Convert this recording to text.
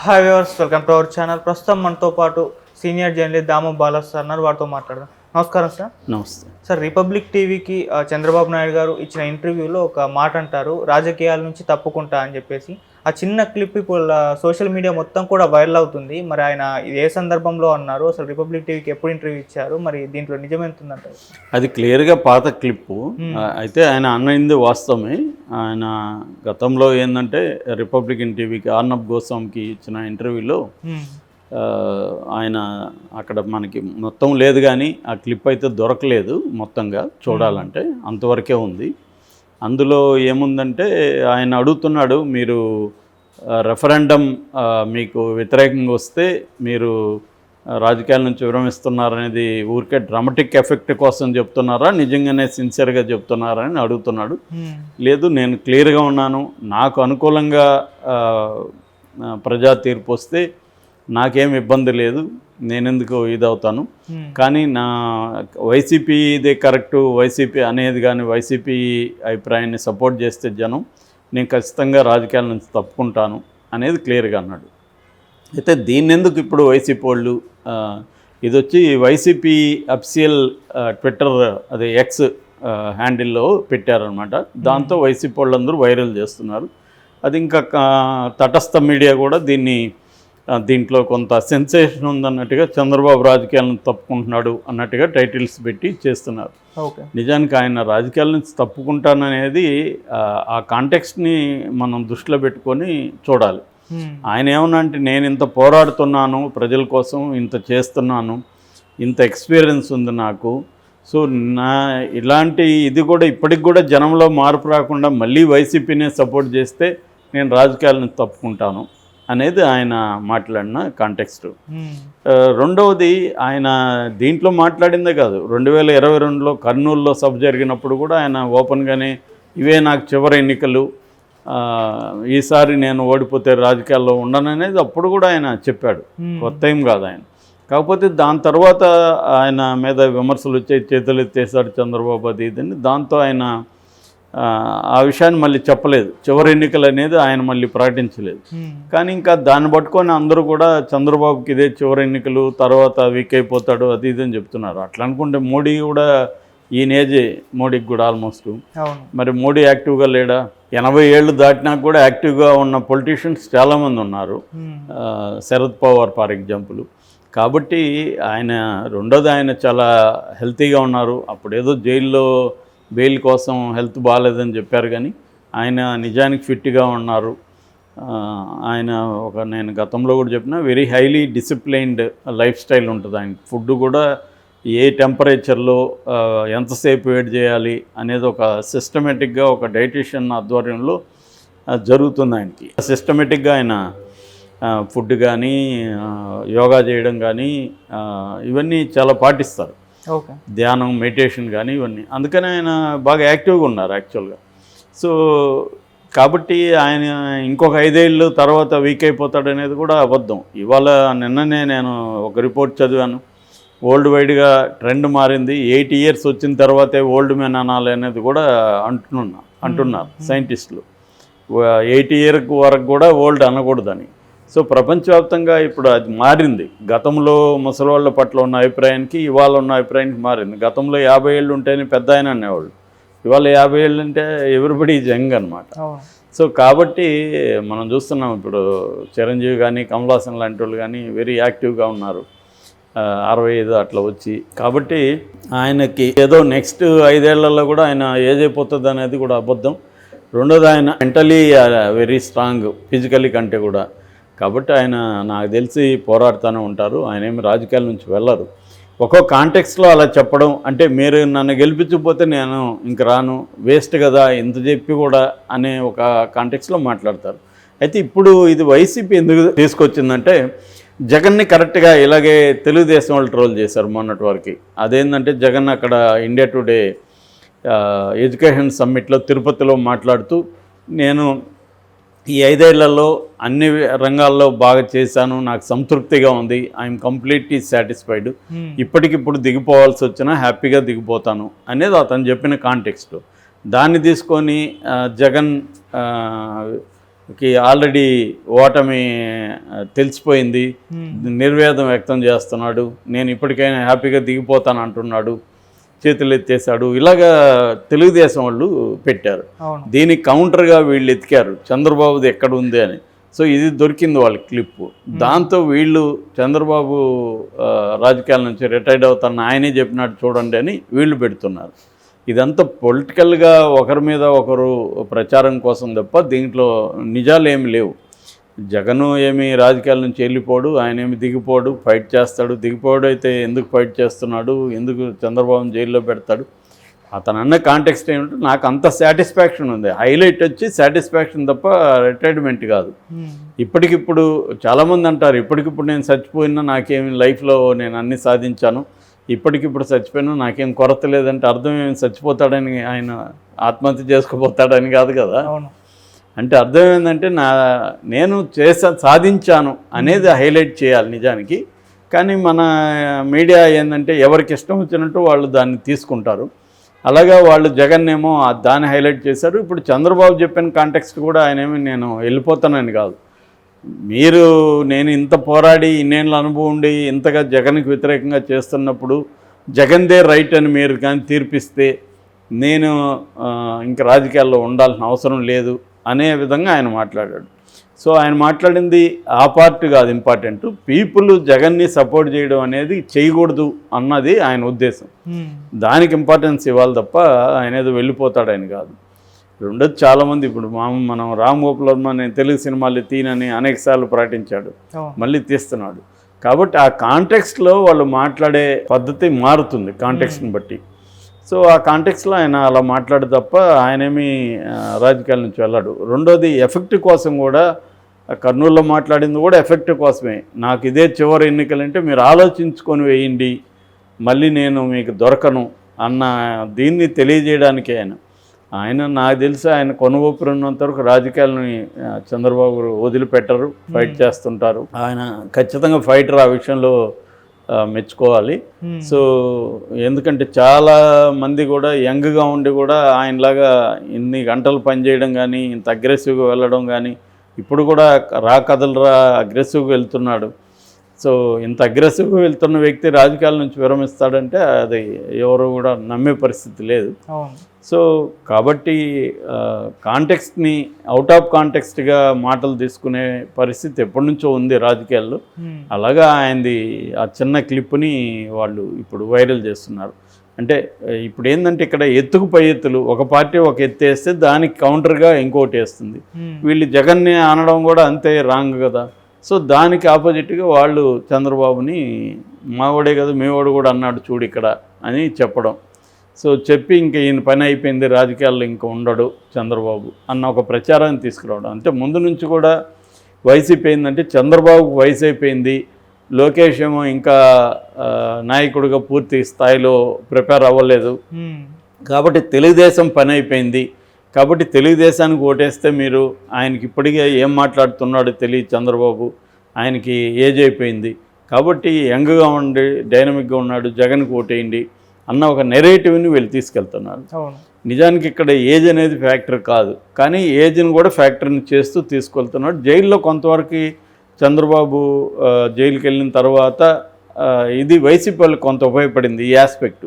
Hi viewers welcome to our channel ప్రస్తుతం మనతో పాటు senior journalist Damu Balas sir ఉన్నారు. వారితో మాట్లాడదాం. నమస్కారం సార్ నమస్తే. సార్ రిపబ్లిక్ టీవీకి చంద్రబాబు నాయుడు గారు ఇచ్చిన ఇంటర్వ్యూలో ఒక మాట అంటారు. రాజకీయాల నుంచి తప్పుకుంటా అని చెప్పేసి. ఆ చిన్న క్లిప్ ఇప్పుడు సోషల్ మీడియా మొత్తం కూడా వైరల్ అవుతుంది. మరి ఆయన ఏ సందర్భంలో అన్నారు? అసలు రిపబ్లిక్ టీవీకి ఎప్పుడు ఇంటర్వ్యూ ఇచ్చారు? మరి దీంట్లో నిజమెంతుందంటారు అది క్లియర్గా పాత క్లిప్పు. అయితే ఆయన అన్నది వాస్తవమే. ఆయన గతంలో ఏంటంటే రిపబ్లికన్ టీవీకి ఆర్నబ్ గోస్వామికి ఇచ్చిన ఇంటర్వ్యూలో ఆయన అక్కడ మనకి మొత్తం లేదు కానీ ఆ క్లిప్ అయితే దొరకలేదు మొత్తంగా చూడాలంటే. అంతవరకే ఉంది. అందులో ఏముందంటే ఆయన అడుగుతున్నాడు మీరు రెఫరెండం మీకు వ్యతిరేకంగా వస్తే మీరు రాజకీయాల నుంచి విరమిస్తున్నారనేది ఊరికే డ్రామాటిక్ ఎఫెక్ట్ కోసం చెప్తున్నారా నిజంగానే సిన్సియర్గా చెప్తున్నారా అని అడుగుతున్నాడు. హ్మ్. లేదు నేను క్లియర్గా ఉన్నాను. నాకు అనుకూలంగా ప్రజా తీర్పు వస్తే నాకేం ఇబ్బంది లేదు. నేనెందుకు ఇదవుతాను. కానీ నా వైసీపీ ఇదే కరెక్టు వైసీపీ అనేది కానీ వైసీపీ అభిప్రాయాన్ని సపోర్ట్ చేస్తే జనం నేను ఖచ్చితంగా రాజకీయాల నుంచి తప్పుకుంటాను అనేది క్లియర్గా అన్నాడు. అయితే దీన్ని ఎందుకు ఇప్పుడు వైసీపీ వాళ్ళు ఇది వచ్చి వైసీపీ అఫిషియల్ ట్విట్టర్ అదే ఎక్స్ హ్యాండిల్లో పెట్టారనమాట దాంతో వైసీపీ వాళ్ళందరూ వైరల్ చేస్తున్నారు. అది ఇంకా తటస్థ మీడియా కూడా దీన్ని దీంట్లో కొంత సెన్సేషన్ ఉందన్నట్టుగా చంద్రబాబు రాజకీయాలను తప్పుకుంటున్నాడు అన్నట్టుగా టైటిల్స్ పెట్టి చేస్తున్నారు. నిజానికి ఆయన రాజకీయాల నుంచి తప్పుకుంటాననేది ఆ, కాంటెక్స్ట్ని మనం దృష్టిలో పెట్టుకొని చూడాలి. ఆయన ఏమన్నా అంటే నేను ఇంత పోరాడుతున్నాను ప్రజల కోసం ఇంత చేస్తున్నాను ఇంత ఎక్స్పీరియన్స్ ఉంది నాకు. సో నా ఇలాంటి ఇది కూడా ఇప్పటికి కూడా జనంలో మార్పు రాకుండా మళ్ళీ వైసీపీనే సపోర్ట్ చేస్తే నేను రాజకీయాలను తప్పుకుంటాను. అనేది ఆయన మాట్లాడిన కాంటెక్స్ట్. రెండవది ఆయన దీంట్లో మాట్లాడిందే కాదు. రెండు వేల ఇరవై రెండులో కర్నూలులో సభ జరిగినప్పుడు కూడా ఆయన ఓపెన్గానే ఇవే నాకు చివరి ఎన్నికలు. ఈసారి నేను ఓడిపోతే రాజకీయాల్లో ఉండననేది అప్పుడు కూడా ఆయన చెప్పాడు. కొత్త ఏం కాదు ఆయన. కాకపోతే దాని తర్వాత ఆయన మీద విమర్శలు వచ్చాయి చేతులు ఎత్తేసాడు చంద్రబాబు అది ఇదని దాంతో ఆయన ఆ, విషయాన్ని మళ్ళీ చెప్పలేదు. చివరి ఎన్నికలు అనేది ఆయన మళ్ళీ ప్రకటించలేదు. కానీ ఇంకా దాన్ని పట్టుకొని అందరూ కూడా చంద్రబాబుకి ఇదే చివరి ఎన్నికలు తర్వాత వీక్ అయిపోతాడు అది ఇది అని చెప్తున్నారు. అట్లా అనుకుంటే మోడీ కూడా ఈయన ఏజే మోడీకి కూడా ఆల్మోస్ట్ మరి మోడీ యాక్టివ్గా లేడా? ఎనభై ఏళ్ళు దాటినా కూడా యాక్టివ్గా ఉన్న పొలిటీషియన్స్ చాలామంది ఉన్నారు. శరద్ పవార్ ఫర్ ఎగ్జాంపుల్ కాబట్టి ఆయన రెండోది ఆయన చాలా హెల్తీగా ఉన్నారు. అప్పుడు ఏదో జైల్లో బెయిల్ కోసం హెల్త్ బాగాలేదని చెప్పారు కానీ ఆయన నిజానికి ఫిట్గా ఉన్నారు. ఆయన ఒక నేను గతంలో కూడా చెప్పిన very highly disciplined life style ఉంటుంది ఆయన. ఫుడ్ కూడా ఏ టెంపరేచర్లో ఎంతసేపు వేడి చేయాలి అనేది ఒక సిస్టమేటిక్గా ఒక డైటీషియన్ ఆధ్వర్యంలో జరుగుతుంది ఆయనకి. సిస్టమేటిక్గా ఆయన ఫుడ్ కానీ యోగా చేయడం కానీ ఇవన్నీ చాలా పాటిస్తారు. ధ్యానం మెడిటేషన్ కానీ ఇవన్నీ. అందుకని ఆయన బాగా యాక్టివ్గా ఉన్నారు యాక్చువల్గా. సో కాబట్టి ఆయన ఇంకొక ఐదేళ్ళు తర్వాత వీక్ అయిపోతాడు అనేది కూడా అబద్ధం. ఇవాళ నిన్ననే నేను ఒక రిపోర్ట్ చదివాను. వరల్డ్ వైడ్గా ట్రెండ్ మారింది. ఎయిట్ ఇయర్స్ వచ్చిన తర్వాతే ఓల్డ్ మ్యాన్ అనాలి అనేది కూడా అంటున్నా అంటున్నారు సైంటిస్టులు ఎయిట్ ఇయర్ వరకు కూడా ఓల్డ్ అనకూడదని. సో ప్రపంచవ్యాప్తంగా ఇప్పుడు అది మారింది. గతంలో ముసలివాళ్ళ పట్ల ఉన్న అభిప్రాయానికి ఇవాళ ఉన్న అభిప్రాయానికి మారింది. గతంలో యాభై ఏళ్ళు ఉంటేనే పెద్ద ఆయన అనేవాళ్ళు. ఇవాళ యాభై ఏళ్ళు అంటే ఎవ్రీబడి జంగ్ అనమాట సో కాబట్టి మనం చూస్తున్నాం ఇప్పుడు చిరంజీవి కానీ కమల్ హాసన్ లాంటి వాళ్ళు కానీ వెరీ యాక్టివ్గా ఉన్నారు. అరవై ఐదు అట్లా వచ్చి. కాబట్టి ఆయనకి ఏదో నెక్స్ట్ ఐదేళ్ళలో కూడా ఆయన ఏజ్ అయిపోతుంది అనేది కూడా అబద్ధం. రెండోది ఆయన మెంటలీ వెరీ స్ట్రాంగ్ ఫిజికలీ కంటే కూడా. కాబట్టి ఆయన నాకు తెలిసి పోరాడుతూనే ఉంటారు. ఆయన ఏమి రాజకీయాల నుంచి వెళ్ళరు. ఒక్కో కాంటెక్స్లో అలా చెప్పడం అంటే మీరు నన్ను గెలిపించకపోతే నేను ఇంక రాను. వేస్ట్ కదా ఇంత చెప్పి కూడా అనే ఒక కాంటెక్స్లో మాట్లాడతారు. అయితే ఇప్పుడు ఇది వైసీపీ ఎందుకు తీసుకొచ్చిందంటే జగన్ని కరెక్ట్గా ఇలాగే తెలుగుదేశం వాళ్ళు ట్రోల్ చేశారు మొన్నటి వరకు. అదేంటంటే జగన్ అక్కడ ఇండియా టుడే ఎడ్యుకేషన్ సమ్మిట్లో తిరుపతిలో మాట్లాడుతూ నేను ఈ ఐదేళ్ళలో అన్ని రంగాల్లో బాగా చేశాను. నాకు సంతృప్తిగా ఉంది. I'm completely satisfied. ఇప్పటికిప్పుడు దిగిపోవాల్సి వచ్చినా హ్యాపీగా దిగిపోతాను అనేది అతను చెప్పిన కాంటెక్స్ట్ దాన్ని తీసుకొని జగన్కి ఆల్రెడీ ఓటమి తెలిసిపోయింది. నిర్వేదం వ్యక్తం చేస్తున్నాడు. నేను ఇప్పటికైనా హ్యాపీగా దిగిపోతాను అంటున్నాడు. చేతులు ఎత్తేసాడు ఇలాగా తెలుగుదేశం వాళ్ళు పెట్టారు. దీనికి కౌంటర్గా వీళ్ళు ఎతికారు. చంద్రబాబుది ఎక్కడ ఉంది అని. సో ఇది దొరికింది వాళ్ళ క్లిప్ దాంతో వీళ్ళు చంద్రబాబు రాజకీయాల నుంచి రిటైర్డ్ అవుతారని ఆయనే చెప్పినట్టు చూడండి అని వీళ్ళు పెడుతున్నారు. ఇదంతా పొలిటికల్గా ఒకరి మీద ఒకరు ప్రచారం కోసం తప్ప దీంట్లో నిజాలు ఏమి లేవు. జగను ఏమి రాజకీయాల నుంచి వెళ్ళిపోడు ఆయన ఏమి దిగిపోడు ఫైట్ చేస్తాడు. దిగిపోడు అయితే ఎందుకు ఫైట్ చేస్తున్నాడు? ఎందుకు చంద్రబాబుని జైల్లో పెడతాడు? అతను అన్న కాంటెక్స్ట్ ఏమిటంటే నాకు అంత సాటిస్ఫాక్షన్ ఉంది. హైలైట్ వచ్చి సాటిస్ఫాక్షన్ తప్ప రిటైర్మెంట్ కాదు. ఉమ్. ఇప్పటికిప్పుడు చాలామంది అంటారు ఇప్పటికిప్పుడు నేను చచ్చిపోయినా నాకేమి లైఫ్లో నేను అన్ని సాధించాను. ఇప్పటికిప్పుడు చచ్చిపోయినా నాకేం కొరత లేదంటే అర్థం ఏమి? చచ్చిపోతాడని ఆయన ఆత్మహత్య చేసుకోపోతాడని కాదు కదా? అవును. అంటే అర్థం ఏంటంటే నా నేను చేసా సాధించాను అనేది హైలైట్ చేయాలి నిజానికి. కానీ మన మీడియా ఏంటంటే ఎవరికి ఇష్టం వచ్చినట్టు వాళ్ళు దాన్ని తీసుకుంటారు. అలాగా వాళ్ళు జగన్ ఏమో ఆ దాన్ని హైలైట్ చేశారు. ఇప్పుడు చంద్రబాబు చెప్పిన కాంటెక్స్ట్ కూడా ఆయన ఏమి నేను వెళ్ళిపోతానని కాదు. మీరు నేను ఇంత పోరాడి ఇన్నేళ్ళ అనుభవం ఉండి ఇంతగా జగన్కి వ్యతిరేకంగా చేస్తున్నప్పుడు జగన్దే రైట్ అని మీరు కానీ తీర్పిస్తే నేను ఇంకా రాజకీయాల్లో ఉండాల్సిన అవసరం లేదు. అనే విధంగా ఆయన మాట్లాడాడు. సో ఆయన మాట్లాడింది ఆ పార్ట్ కాదు ఇంపార్టెంట్. పీపుల్ జగన్ని సపోర్ట్ చేయడం అనేది చేయకూడదు అన్నది ఆయన ఉద్దేశం. దానికి ఇంపార్టెన్స్ ఇవ్వాలి తప్ప ఆయన ఏదో వెళ్ళిపోతాడని కాదు. రెండోది చాలామంది ఇప్పుడు మా మనం రామ్ గోపాల్ వర్మ నేను తెలుగు సినిమాలు తీనని అనేకసార్లు ప్రకటించాడు. మళ్ళీ తీస్తున్నాడు. కాబట్టి ఆ కాంటెక్స్ట్లో వాళ్ళు మాట్లాడే పద్ధతి మారుతుంది కాంటెక్స్ని బట్టి. సో ఆ కాంటెక్స్లో ఆయన అలా మాట్లాడు తప్ప ఆయనేమి రాజకీయాల నుంచి వెళ్ళాడు. రెండోది ఎఫెక్ట్ కోసం కూడా కర్నూలులో మాట్లాడింది కూడా ఎఫెక్ట్ కోసమే. నాకు ఇదే చివరి ఎన్నికలంటే మీరు ఆలోచించుకొని వేయండి మళ్ళీ నేను మీకు దొరకను అన్న దీన్ని తెలియజేయడానికే ఆయన. ఆయన నాకు తెలిసి ఆయన కొనుగోపురు ఉన్నంత వరకు రాజకీయాలని చంద్రబాబు వదిలిపెట్టరు ఫైట్ చేస్తుంటారు. ఆయన ఖచ్చితంగా ఫైటర్ ఆ విషయంలో మెచ్చుకోవాలి. సో ఎందుకంటే చాలా మంది కూడా యంగ్గా ఉండి కూడా ఆయనలాగా ఇన్ని గంటలు పనిచేయడం కానీ ఇంత అగ్రెసివ్గా వెళ్ళడం కానీ ఇప్పుడు కూడా రా కథలరా అగ్రెసివ్గా వెళ్తున్నాడు. సో ఇంత అగ్రెసివ్గా వెళ్తున్న వ్యక్తి రాజకీయాల నుంచి విరమిస్తాడంటే అది ఎవరు కూడా నమ్మే పరిస్థితి లేదు. సో కాబట్టి కాంటెక్స్ట్ని అవుట్ ఆఫ్ కాంటెక్స్ట్గా మాటలు తీసుకునే పరిస్థితి ఎప్పటి నుంచో ఉంది రాజకీయాల్లో. అలాగా ఆయనది ఆ చిన్న క్లిప్ని వాళ్ళు ఇప్పుడు వైరల్ చేస్తున్నారు. అంటే ఇప్పుడు ఏంటంటే ఇక్కడ ఎత్తుకు పై ఎత్తులు ఒక పార్టీ ఒక ఎత్తు వేస్తే దానికి కౌంటర్గా ఇంకోటి వేస్తుంది. వీళ్ళు జగన్ని అనడం కూడా అంతే రాంగ్ కదా. సో దానికి ఆపోజిట్గా వాళ్ళు చంద్రబాబుని మావాడే కదా మేవాడు కూడా అన్నాడు చూడు ఇక్కడ అని చెప్పడం. సో చెప్పి ఇంక ఈయన పని అయిపోయింది రాజకీయాల్లో ఇంకా ఉండడు చంద్రబాబు అన్న ఒక ప్రచారాన్ని తీసుకురావడం. అంటే ముందు నుంచి కూడా వైసీపీ ఏంటంటే చంద్రబాబుకు వయసు అయిపోయింది లోకేష్ ఏమో ఇంకా నాయకుడిగా పూర్తి స్థాయిలో ప్రిపేర్ అవ్వలేదు. కాబట్టి తెలుగుదేశం పని అయిపోయింది. కాబట్టి తెలుగుదేశానికి ఓటేస్తే మీరు ఆయనకి ఇప్పటికే ఏం మాట్లాడుతున్నాడో తెలియదు చంద్రబాబు. ఆయనకి ఏజ్ అయిపోయింది. కాబట్టి యంగ్గా ఉండి డైనమిక్గా ఉన్నాడు జగన్కి ఓటేయండి. అన్న ఒక నెరేటివ్ని వీళ్ళు తీసుకెళ్తున్నారు. నిజానికి ఇక్కడ ఏజ్ అనేది ఫ్యాక్టర్ కాదు. కానీ ఏజ్ని కూడా ఫ్యాక్టర్ని చేస్తూ తీసుకెళ్తున్నాడు. జైల్లో కొంతవరకు చంద్రబాబు జైలుకి వెళ్ళిన తర్వాత ఇది వైసీపీ వాళ్ళకి కొంత ఉపయోగపడింది ఈ ఆస్పెక్ట్